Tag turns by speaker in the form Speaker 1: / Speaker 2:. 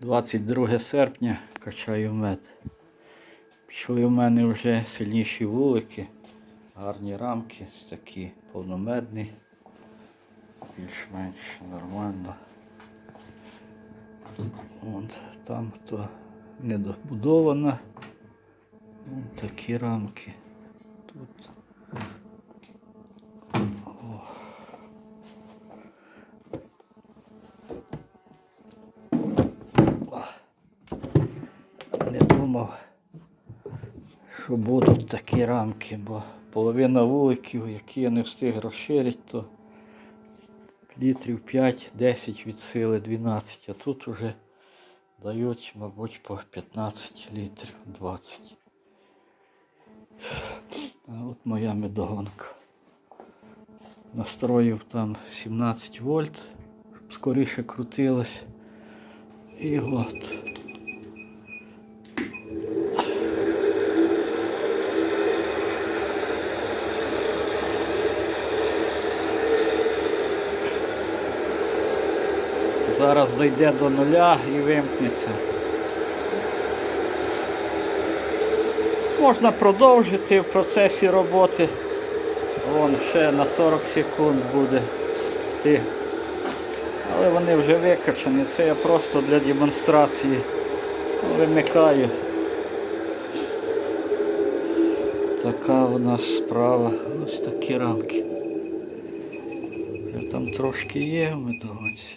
Speaker 1: 22 серпня качаю мед. Пішли в мене вже сильніші вулики, гарні рамки, такі повномедні, більш-менш нормально. От, там то недобудована. Вон такі рамки. Тут. Не думав, що будуть такі рамки, бо половина вуликів, які я не встиг розширити, то літрів 5-10 від сили 12, а тут уже дають, мабуть, по 15 літрів 20. А от моя медогонка. Настроїв там 17 вольт, щоб скоріше крутилось. І от. Зараз дійде до нуля і вимкнеться. Можна продовжити в процесі роботи. Вон ще на 40 секунд буде йти. Але вони вже викачані. Це я просто для демонстрації вимикаю. Така у нас справа. Ось такі рамки. Вже Там трошки є в медовці.